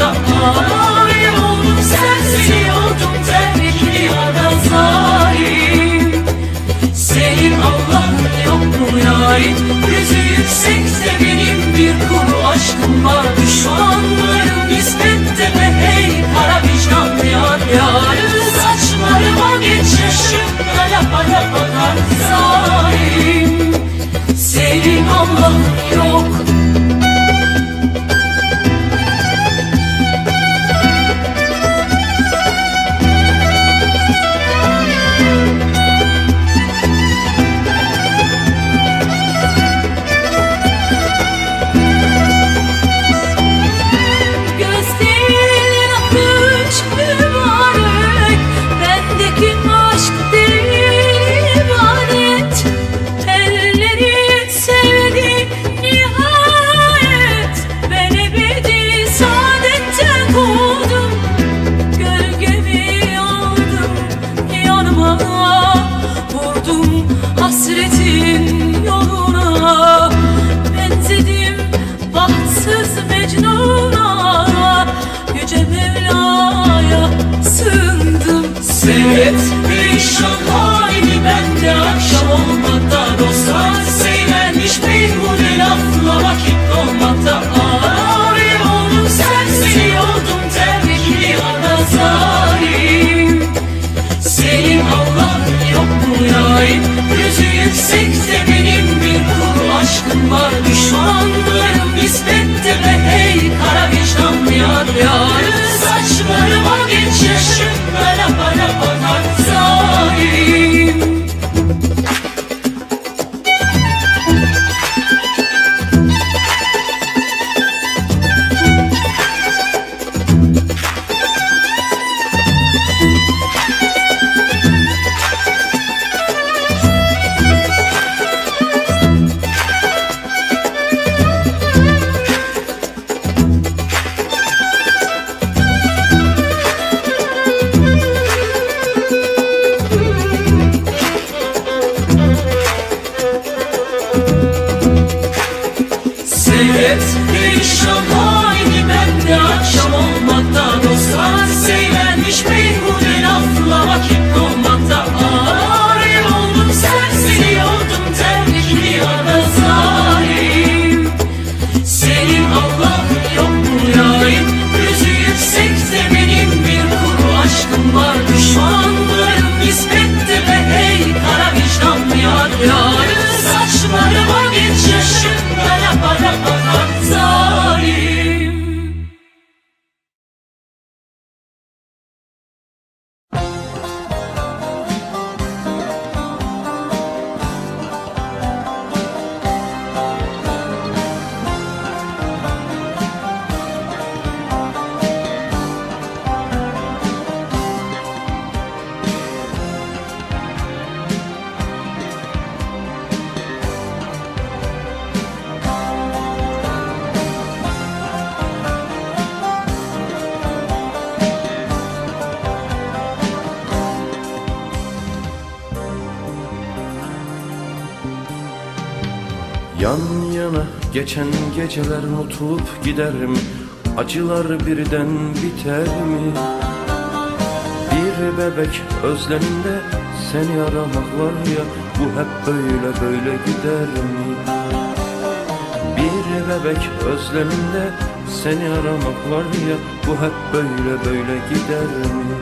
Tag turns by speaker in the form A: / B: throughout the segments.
A: dolmakta Ay oldum sensin oldum terkli yara zalim Senin Allah'ın yok mu yarim Yüzü yüksekte benim bir kuru aşkım var Düşmanlarım nispette be hey kara vicdanlı yar yar Saçlarıma geç yaşımda lapa lapa kar zalim Senin Allah'ın yok de novo. Show me.
B: Yan yana geçen geceler unutulup gider mi? Acılar birden biter mi? Bir bebek özleminde seni aramak var ya Bu hep böyle böyle gider mi? Bir bebek özleminde seni aramak var ya Bu hep böyle böyle gider mi?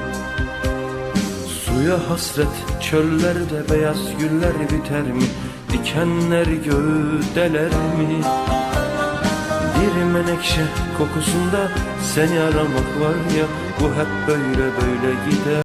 B: Suya hasret çöllerde beyaz güller biter mi? Dikenler göğü deler mi? Bir menekşe kokusunda seni aramak var ya Bu hep böyle böyle gider